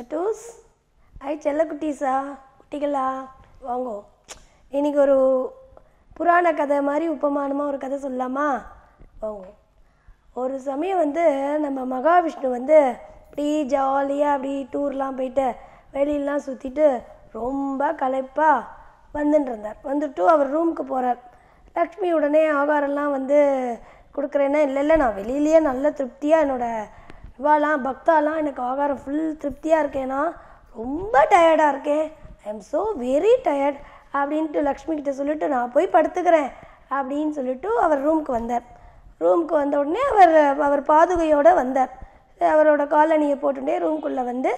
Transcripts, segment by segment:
கட்டூஸ் ஐ செல்ல குட்டீஸா குட்டிகளா வாங்கோ இன்னைக்கு ஒரு புராண கதை மாதிரி உபமானமாக ஒரு கதை சொல்லலாமா வாங்கோ ஒரு சமயம் வந்து நம்ம மகாவிஷ்ணு வந்து இப்படி ஜாலியாக அப்படி டூர்லாம் போயிட்டு வெளியிலலாம் சுற்றிட்டு ரொம்ப களைப்பாக வந்துட்டு இருந்தார் வந்துட்டு அவர் ரூமுக்கு போகிறார் லக்ஷ்மி உடனே ஆகாரம்லாம் வந்து கொடுக்குறேன்னா இல்லை இல்லை நான் வெளியிலேயே நல்ல திருப்தியாக என்னோடய இவாலாம் பக்தாலாம் எனக்கு ஆகாரம் ஃபுல் திருப்தியாக இருக்கேனா? ரொம்ப டயர்டாக இருக்கேன். I am so very tired அப்படின்ட்டு லக்ஷ்மி கிட்ட சொல்லிட்டு நான் போய் படுத்துக்கிறேன் அப்படின்னு சொல்லிட்டு அவர் ரூமுக்கு வந்தார். ரூமுக்கு வந்த உடனே அவர் அவர் பாதுகையோடு வந்தார். அவரோட காலனியை போட்டுட்டே ரூம்குள்ளே வந்து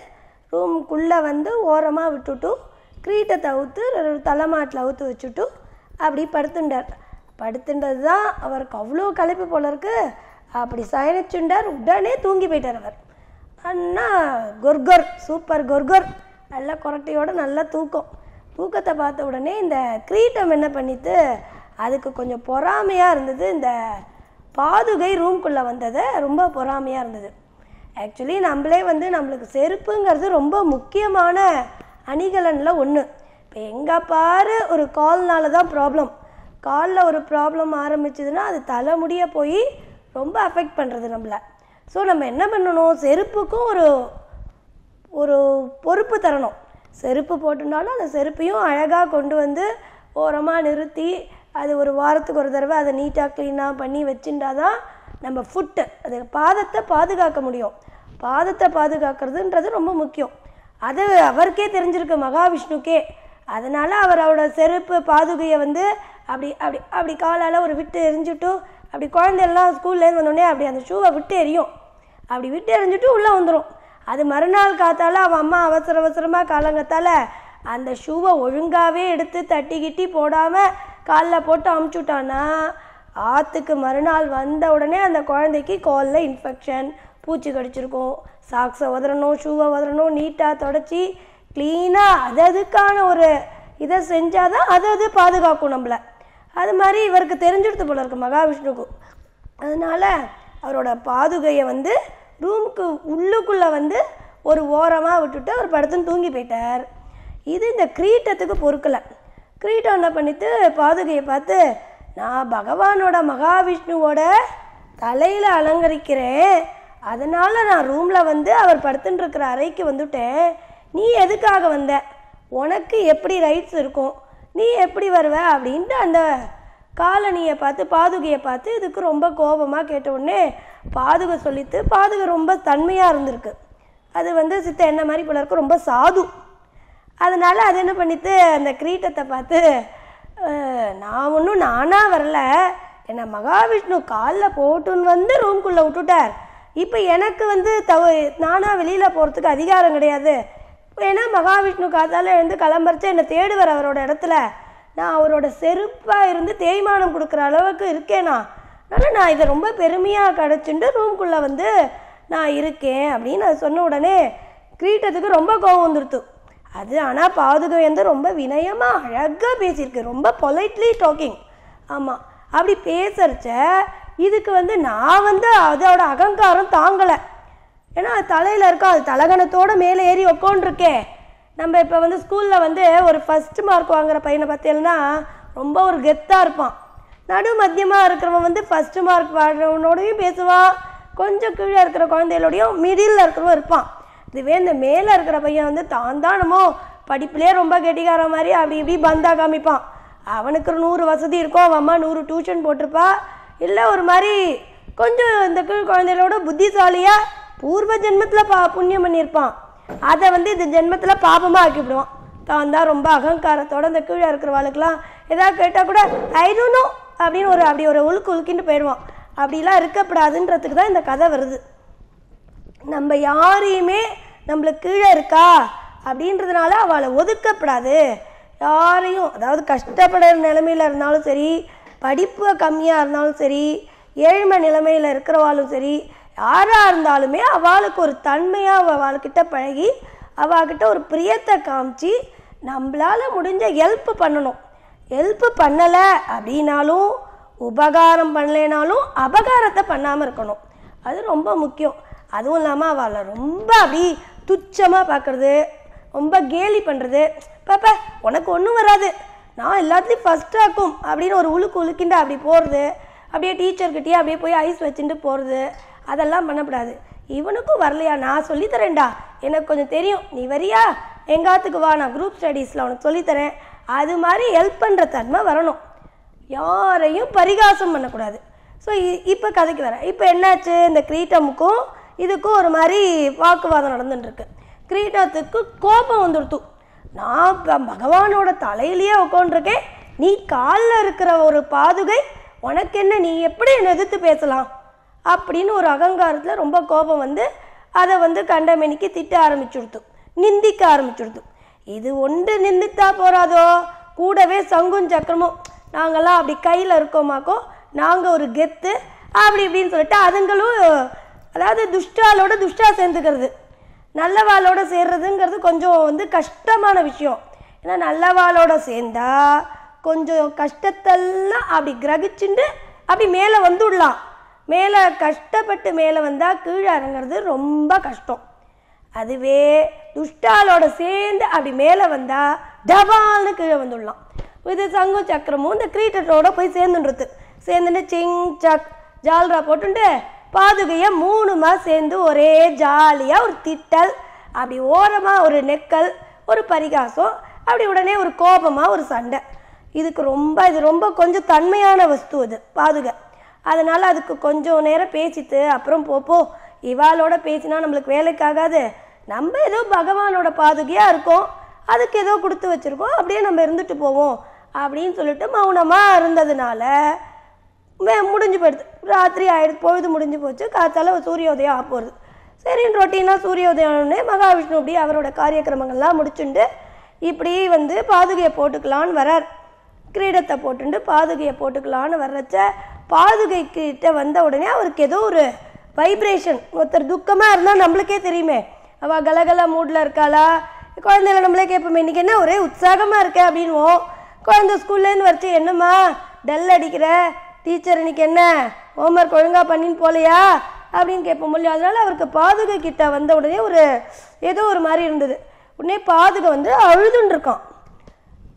ரூம்குள்ளே வந்து ஓரமாக விட்டுட்டு கிரீட்டை தவுத்து தலைமாட்டில் அவுத்து வச்சுட்டு அப்படி படுத்துட்டார் படுத்துன்றது தான் அவருக்கு அவ்வளோ களைப்பு போல இருக்குது அப்படி சயனிச்சுண்டார் உடனே தூங்கி போயிட்டார் அவர். அண்ணா கொர்கொர் சூப்பர் கொர்கொர். நல்லா கொரட்டையோட நல்லா தூக்கம். தூக்கத்தை பார்த்த உடனே இந்த கிரீட்டம் என்ன பண்ணிட்டு அதுக்கு கொஞ்சம் பொறாமையாக இருந்தது. இந்த பாதுகை ரூம்குள்ளே வந்தது ரொம்ப பொறாமையாக இருந்தது. ஆக்சுவலி நம்மளே வந்து நம்மளுக்கு செருப்புங்கிறது ரொம்ப முக்கியமான அணிகலனில் ஒன்று இப்போ எங்கே பாரு ஒரு கால்னால தான் ப்ராப்ளம் காலில் ஒரு ப்ராப்ளம் ஆரம்பிச்சதுன்னா அது தலைமுடிய போய் ரொம்ப அஃபெக்ட் பண்ணுறது நம்மளை. ஸோ நம்ம என்ன பண்ணணும்? செருப்புக்கும் ஒரு ஒரு பொறுப்பு தரணும். செருப்பு போட்டுனாலும் அந்த செருப்பையும் அழகாக கொண்டு வந்து ஓரமாக நிறுத்தி அது ஒரு வாரத்துக்கு ஒரு தடவை அதை நீட்டாக க்ளீனாக பண்ணி வச்சுட்டா தான் நம்ம ஃபுட்டு அது பாதத்தை பாதுகாக்க முடியும். பாதத்தை பாதுகாக்கிறதுன்றது ரொம்ப முக்கியம். அது அவருக்கே தெரிஞ்சிருக்கு மகாவிஷ்ணுக்கே. அதனால் அவர் அவரோட செருப்பு பாதுகையை வந்து அப்படி அப்படி அப்படி காலால் ஒரு விட்டு எரிஞ்சுட்டு அப்படி குழந்தையெல்லாம் ஸ்கூல்லேருந்து வந்தோடனே அப்படி அந்த ஷூவை விட்டு எரியும் அப்படி விட்டு எறிஞ்சிட்டு உள்ளே வந்துடும் அது மறுநாள் காத்தால அவன் அம்மா அவசர அவசரமாக காலங்கத்தால் அந்த ஷூவை ஒழுங்காகவே எடுத்து தட்டி கிட்டி போடாமல் காலில் போட்டு அமுச்சுட்டான்னா ஆற்றுக்கு மறுநாள் வந்த உடனே அந்த குழந்தைக்கு காலில் இன்ஃபெக்ஷன் பூச்சி கடிச்சிருக்கும். சாக்ஸை உதறணும் ஷூவை உதறணும் நீட்டாக தொடச்சி க்ளீனாக அது அதுக்கான ஒரு இதை செஞ்சால் தான் அது அது பாதுகாக்கும் நம்மளை. அது மாதிரி இவருக்கு தெரிஞ்சிடுது போல இருக்கு மகாவிஷ்ணுக்கும் அதனால் அவரோட பாதுகையை வந்து ரூமுக்கு உள்ளுக்குள்ளே வந்து ஒரு ஓரமாக விட்டுட்டு அவர் படுத்துன்னு தூங்கி போயிட்டார். இது இந்த கிரீட்டத்துக்கு பொறுக்கலை. கிரீட்டம் என்ன பண்ணிட்டு பாதுகையை பார்த்து நான் பகவானோட மகாவிஷ்ணுவோட தலையில் அலங்கரிக்கிறேன். அதனால் நான் ரூமில் வந்து அவர் படுத்துட்டுருக்கிற அறைக்கு வந்துட்டேன். நீ எதுக்காக வந்த? உனக்கு எப்படி ரைட்ஸ் இருக்கும்? நீ எப்படி வருவ அப்படின்ட்டு அந்த காலனியை பார்த்து பாதுகையை பார்த்து இதுக்கு ரொம்ப கோபமாக கேட்ட உடனே பாதுகை சொல்லித்து பாதுகை ரொம்ப தன்மையாக இருந்திருக்கு. அது வந்து சித்த என்ன மாதிரி போல ரொம்ப சாது. அதனால் அது என்ன பண்ணித்து அந்த கிரீட்டத்தை பார்த்து நான் ஒன்றும் நானாக வரல. என்னை மகாவிஷ்ணு காலில் போட்டுன்னு வந்து ரூம்குள்ளே விட்டுட்டார். இப்போ எனக்கு வந்து தவ நானாக வெளியில் போகிறதுக்கு அதிகாரம் கிடையாது. ஏன்னா மகாவிஷ்ணு காத்தால எழுந்து கிளம்பரிச்சு என்னை தேடுவர் அவரோட இடத்துல. நான் அவரோட செருப்பாக இருந்து தேய்மானம் கொடுக்குற அளவுக்கு இருக்கேனா? அதனால் நான் இதை ரொம்ப பெருமையாக கிடச்சிட்டு ரூம்குள்ளே வந்து நான் இருக்கேன் அப்படின்னு அது சொன்ன உடனே கிரீட்டத்துக்கு ரொம்ப கோவம் வந்துருத்து அது ஆனால் பாதுகை வந்து ரொம்ப வினயமாக அழகாக பேசியிருக்கு. ரொம்ப பொலைட்லி டாக்கிங் ஆமாம் அப்படி பேசுறச்ச இதுக்கு வந்து நான் வந்து அதோட அகங்காரம் தாங்கலை. ஏன்னா அது தலையில் இருக்கும் அது தலகணத்தோடு மேலே ஏறி உக்காண்டிருக்கே நம்ம இப்போ வந்து ஸ்கூலில் வந்து ஒரு ஃபஸ்ட்டு மார்க் வாங்குகிற பையனை பார்த்தீங்கன்னா ரொம்ப ஒரு கெத்தாக இருப்பான். நடு மத்தியமாக இருக்கிறவன் வந்து ஃபஸ்ட்டு மார்க் வாடுறவனோடையும் பேசுவான் கொஞ்சம் கீழே இருக்கிற குழந்தைகளோடையும் மிடில் இருக்கிறவன் இருப்பான். இதுவே இந்த மேலே இருக்கிற பையன் வந்து தான் தானமோ படிப்புலேயே ரொம்ப கெட்டிக்கார மாதிரி அப்படி இப்படி பந்தாக காமிப்பான். அவனுக்கு ஒரு நூறு வசதி இருக்கும். அவன் அம்மா நூறு டியூஷன் போட்டிருப்பா. இல்லை ஒரு மாதிரி கொஞ்சம் இந்த கீழ் குழந்தைகளோட புத்திசாலியாக பூர்வ ஜென்மத்தில் பா புண்ணியம் பண்ணியிருப்பான். அதை வந்து இந்த ஜென்மத்தில் பாபமாக ஆக்கிவிடுவான். தான் தான் ரொம்ப அகங்காரத்தோட இந்த கீழே இருக்கிறவாளுக்கெல்லாம் ஏதாவது கேட்டால் கூட ஐதுனோ அப்படின்னு ஒரு அப்படி ஒரு உழுக்கு உழுக்கின்னு போயிடுவான். அப்படிலாம் இருக்கக்கூடாதுன்றதுக்கு தான் இந்த கதை வருது. நம்ம யாரையுமே நம்மளுக்கு கீழே இருக்கா? அப்படின்றதுனால அவளை ஒதுக்கப்படாது. யாரையும் அதாவது கஷ்டப்படுற நிலமையில் இருந்தாலும் சரி படிப்பு கம்மியாக இருந்தாலும் சரி ஏழ்மை நிலைமையில் இருக்கிறவாளும் சரி யாராக இருந்தாலுமே அவளுக்கு ஒரு தன்மையாக அவள்கிட்ட பழகி அவகிட்ட ஒரு பிரியத்தை காமிச்சு நம்மளால் முடிஞ்ச ஹெல்ப் பண்ணணும். ஹெல்ப் பண்ணலை அப்படின்னாலும் உபகாரம் பண்ணலைனாலும் அபகாரத்தை பண்ணாமல் இருக்கணும். அது ரொம்ப முக்கியம். அதுவும் இல்லாமல் அவளை ரொம்ப அப்படி துச்சமாக பார்க்குறது ரொம்ப கேலி பண்ணுறது பாப்பா உனக்கு ஒன்றும் வராது. நான் எல்லாத்துலேயும் ஃபஸ்ட்டாக்கும் அப்படின்னு ஒரு உழுக்கு உழுக்கிண்டு அப்படி போகிறது அப்படியே டீச்சர்கிட்டயே அப்படியே போய் ஐஸ் வச்சுட்டு போகிறது அதெல்லாம் பண்ணக்கூடாது. இவனுக்கும் வரலையா? நான் சொல்லித்தரேன்டா. எனக்கு கொஞ்சம் தெரியும். நீ வரியா? எங்காத்துக்கு வா நான் குரூப் ஸ்டடீஸில் உனக்கு சொல்லித்தரேன். அது மாதிரி ஹெல்ப் பண்ணுற தன்மை வரணும். யாரையும் பரிகாசம் பண்ணக்கூடாது. ஸோ இப்போ கதைக்கு வரேன். இப்போ என்னாச்சு? இந்த கிரீட்டமுக்கும் இதுக்கும் ஒரு மாதிரி வாக்குவாதம் நடந்துட்டுருக்கு. கிரீட்டத்துக்கு கோபம் வந்துடுத்து நான் பகவானோட தலையிலேயே உட்காந்துருக்கேன் நீ காலில் இருக்கிற ஒரு பாதுகை உனக்கு என்ன நீ எப்படி என்னை எதிர்த்து பேசலாம்? அப்படின்னு ஒரு அகங்காரத்தில் ரொம்ப கோபம் வந்து அதை வந்து கண்டமேனிக்கு திட்ட ஆரம்பிச்சுடுத்து. நிந்திக்க ஆரம்பிச்சுடுத்து. இது ஒன்று நிந்தித்தா போறாதோ? கூடவே சங்கும் சக்கரமும். நாங்கள்லாம் அப்படி கையில் இருக்கோமாக்கோ? நாங்கள் ஒரு கெத்து அப்படி இப்படின்னு சொல்லிட்டு அதுங்களும் அதாவது துஷ்டாலோட துஷ்டா சேர்ந்துக்கிறது. நல்லவாளோட சேர்றதுங்கிறது கொஞ்சம் வந்து கஷ்டமான விஷயம். ஏன்னா நல்லவாளோட சேர்ந்தா கொஞ்சம் கஷ்டத்தெல்லாம் அப்படி கிரகிச்சுண்டு அப்படி மேலே வந்துடலாம். மேலே கஷ்டப்பட்டு மேலே வந்தால் கீழே இறங்குறது ரொம்ப கஷ்டம். அதுவே துஷ்டாலோட சேர்ந்து அப்படி மேலே வந்தால் டபால்னு கீழே வந்துடலாம். இது சங்கு சக்கரமும் இந்த கிரீட்டரோட போய் சேர்ந்துன்றது. சேர்ந்துட்டு சிங் சக் ஜால்ரா போட்டுட்டு பாதுகையை மூணுமா சேர்ந்து ஒரே ஜாலியாக ஒரு திட்டல் அப்படி ஓரமாக ஒரு நெக்கல் ஒரு பரிகாசம் அப்படி உடனே ஒரு கோபமாக ஒரு சண்டை. இதுக்கு ரொம்ப இது ரொம்ப கொஞ்சம் தன்மையான வஸ்து அது பாதுகை. அதனால் அதுக்கு கொஞ்சம் நேரம் பேசிட்டு அப்புறம் போப்போ இவாளோட பேசினா நம்மளுக்கு வேலைக்காகாது. நம்ம ஏதோ பகவானோட பாதுகையாக இருக்கோம். அதுக்கு ஏதோ கொடுத்து வச்சுருக்கோம். அப்படியே நம்ம இருந்துட்டு போவோம். அப்படின்னு சொல்லிட்டு மௌனமாக இருந்ததுனால மே- முடிஞ்சு போயிடுது. ராத்திரி ஆயிடுது பொழுது முடிஞ்சு போச்சு. காத்தால சூரியோதயம் ஆக போகிறது சரின்னு ரொட்டீனாக சூரியோதயம்னே மகாவிஷ்ணு அப்படி அவரோட காரியக்கிரமங்கள்லாம் முடிச்சுண்டு இப்படி வந்து பாதுகையை போட்டுக்கலான்னு வரார். கிரீடத்தை போட்டுண்டு பாதுகையை போட்டுக்கலான்னு வர்றச்ச பாதுகை கிட்ட வந்த உடனே அவருக்கு ஏதோ ஒரு வைப்ரேஷன் ஒருத்தர் துக்கமாக இருந்தால் நம்மளுக்கே தெரியுமே. அவள் கலகல மூடில் இருக்காளா? குழந்தைகள நம்மளே கேட்போமே இன்னைக்கு என்ன ஒரே உற்சாகமாக இருக்க? அப்படின்வோம். குழந்தை ஸ்கூல்லேருந்து வரைச்சு என்னம்மா டல் அடிக்கிற? டீச்சர் இன்னைக்கு என்ன? ஹோம்ஒர்க் ஒழுங்காக பண்ணின்னு போலையா? அப்படின்னு கேட்போம் இல்லையா? அதனால் அவருக்கு பாதுகை கிட்ட வந்த உடனே ஒரு ஏதோ ஒரு மாதிரி இருந்தது. உடனே பாதுகை வந்து அழுதுன்னு இருக்கான்.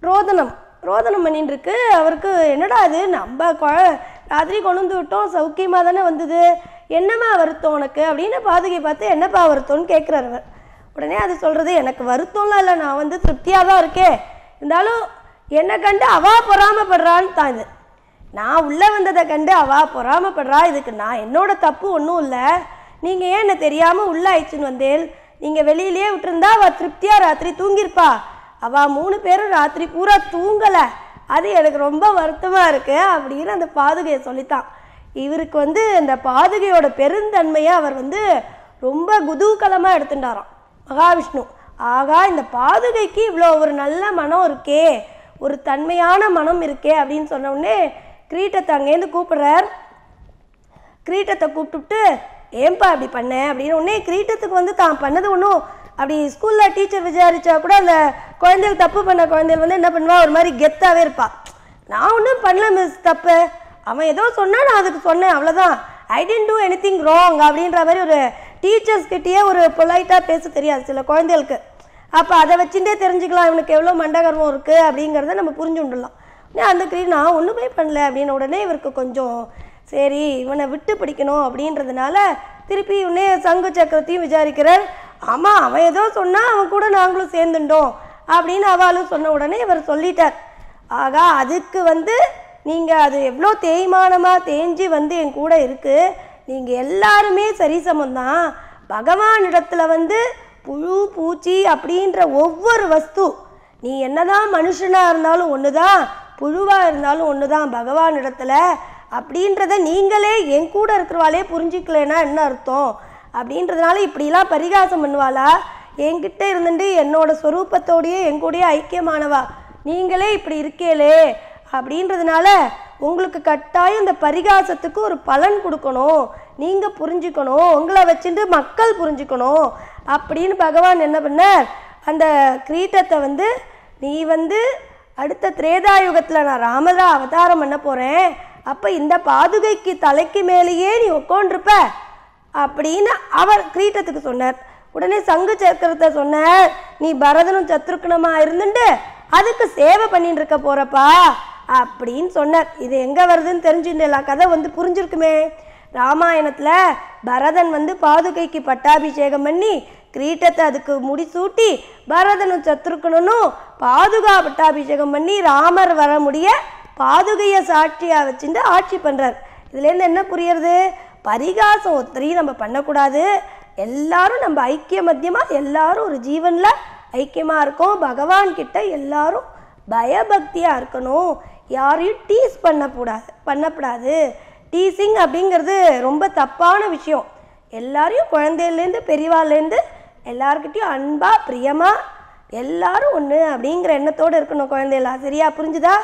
ரோதனம். ரோதனம் பண்ணிட்டு இருக்கு அவருக்கு என்னடா அது நம்ம கொ- ராத்திரி கொண்டு வந்து விட்டோம். சௌக்கியமாக தானே வந்தது. என்னம்மா வருத்தம் உனக்கு? அப்படின்னு பாதுகை பார்த்து என்னப்பா வருத்தம்னு கேட்குறாரு அவர். உடனே அது சொல்கிறது எனக்கு வருத்தம்லாம் இல்லை. நான் வந்து திருப்தியாக தான் இருக்கேன் இருந்தாலும் என்னை கண்டு அவா பொறாமப்படுறான்னு தான் இது. நான் உள்ளே வந்ததை கண்டு அவா பொறாமப்படுறா. இதுக்கு நான் என்னோட தப்பு ஒன்றும் இல்லை. நீங்கள் ஏன் என்ன தெரியாமல் உள்ளே ஆயிடுச்சுன்னு வந்தேன் நீங்கள் வெளியிலேயே விட்டுருந்தா அவள் திருப்தியாக ராத்திரி தூங்கியிருப்பா. அவள் மூணு பேரும் ராத்திரி பூரா தூங்கலை. அது எனக்கு ரொம்ப வருத்தமாக இருக்குது அப்படின்னு அந்த பாதுகையை சொல்லித்தான். இவருக்கு வந்து இந்த பாதுகையோட பெருந்தன்மையை அவர் வந்து ரொம்ப குதூகலமாக எடுத்துட்டாராம். மகாவிஷ்ணு ஆகா இந்த பாதுகைக்கு இவ்வளோ ஒரு நல்ல மனம் இருக்கே ஒரு தன்மையான மனம் இருக்கே அப்படின்னு சொன்ன உடனே கிரீட்டத்தை அங்கேருந்து கூப்பிடுறார். கிரீட்டத்தை கூப்பிட்டுட்டு ஏன்பா அப்படி பண்ண? அப்படின்னு உடனே கிரீட்டத்துக்கு வந்து தான் பண்ணது ஒன்றும் அப்படி ஸ்கூலில் டீச்சர் விசாரித்தா கூட அந்த குழந்தைகள் தப்பு பண்ண குழந்தைகள் வந்து என்ன பண்ணுவா? ஒரு மாதிரி கெத்தாவே இருப்பா. நான் ஒன்றும் பண்ணல மிஸ் தப்பு. அவன் ஏதோ சொன்னால் நான் அதுக்கு சொன்னேன் அவ்வளோதான் I tend to anything wrong அப்படின்ற மாதிரி ஒரு டீச்சர்ஸ்கிட்டயே ஒரு பொலைட்டாக பேச தெரியாது சில குழந்தைகளுக்கு. அப்போ அதை வச்சுட்டே தெரிஞ்சுக்கலாம் இவனுக்கு எவ்வளோ மண்டகர்வம் இருக்குது அப்படிங்கிறத நம்ம புரிஞ்சு விடலாம் அந்த கிரீ நான் ஒன்றுமே பண்ணல அப்படின்னு உடனே இவருக்கு கொஞ்சம் சரி இவனை விட்டு பிடிக்கணும் அப்படின்றதுனால திருப்பி உன்னே சங்கு சக்கரத்தையும் விசாரிக்கிறார். ஆமாம் அவன் ஏதோ சொன்னால் அவன் கூட நாங்களும் சேர்ந்துட்டோம் அப்படின்னு அவளும் சொன்ன உடனே இவர் சொல்லிட்டார். ஆகா அதுக்கு வந்து நீங்கள் அது எவ்வளோ தேய்மானமாக தேஞ்சு வந்து என் கூட இருக்குது நீங்கள் எல்லாருமே சரிசமம்தான். பகவானிடத்துல வந்து புழு பூச்சி அப்படின்ற ஒவ்வொரு வஸ்து நீ என்னதான் மனுஷனாக இருந்தாலும் ஒன்று தான் புழுவாக இருந்தாலும் ஒன்று பகவான் இடத்துல அப்படின்றத நீங்களே என் கூட இருக்கிறவாளே புரிஞ்சிக்கலனா என்ன அர்த்தம்? அப்படின்றதுனால இப்படிலாம் பரிகாசம் பண்ணுவாளா? என்கிட்ட இருந்துட்டு என்னோட சொரூபத்தோடையே என் ஐக்கியமானவா? நீங்களே இப்படி இருக்கேலே அப்படின்றதுனால உங்களுக்கு கட்டாயம் இந்த பரிகாசத்துக்கு ஒரு பலன் கொடுக்கணும். நீங்கள் புரிஞ்சுக்கணும். உங்களை வச்சுட்டு மக்கள் புரிஞ்சுக்கணும். அப்படின்னு பகவான் என்ன பண்ணார்? அந்த கிரீட்டத்தை வந்து நீ வந்து அடுத்த திரேதாயுகத்தில் நான் ராமதா அவதாரம் பண்ண போகிறேன் அப்போ இந்த பாதுகைக்கு தலைக்கு மேலேயே நீ உட்காண்டிருப்ப அப்படின்னு அவர் கிரீட்டத்துக்கு சொன்னார். உடனே சங்கு சக்கரத்தை சொன்ன நீ பரதனும் சத்ருக்கணமா இருந்துட்டு அதுக்கு சேவை பண்ணிட்டு இருக்க போறப்பா? அப்படின்னு சொன்னார். இது எங்கே வருதுன்னு தெரிஞ்சுட்டா கதை வந்து புரிஞ்சிருக்குமே. ராமாயணத்தில் பரதன் வந்து பாதுகைக்கு பட்டாபிஷேகம் பண்ணி கிரீட்டத்தை அதுக்கு முடிசூட்டி பரதனும் சத்ருக்கணனும் பாதுகா பட்டாபிஷேகம் பண்ணி ராமர் வர முடிய பாதுகையை சாட்சியாக வச்சுட்டு ஆட்சி பண்ணுறார் இதுலேருந்து என்ன புரியுறது? பரிகாசம் ஒத்தரையும் நம்ம பண்ணக்கூடாது. எல்லாரும் நம்ம ஐக்கிய மத்தியமாக எல்லாரும் ஒரு ஜீவனில் ஐக்கியமாக இருக்கோம். பகவான்கிட்ட எல்லாரும் பயபக்தியாக இருக்கணும். யாரையும் டீஸ் பண்ணக்கூடாது பண்ணக்கூடாது டீசிங் அப்படிங்கிறது ரொம்ப தப்பான விஷயம். எல்லாரையும் குழந்தையிலேருந்து பெரியவாள்லேருந்து எல்லாருக்கிட்டையும் அன்பா பிரியமா எல்லாரும் ஒன்று அப்படிங்கிற எண்ணத்தோடு இருக்கணும் குழந்தைகளா சரியா? புரிஞ்சுதா?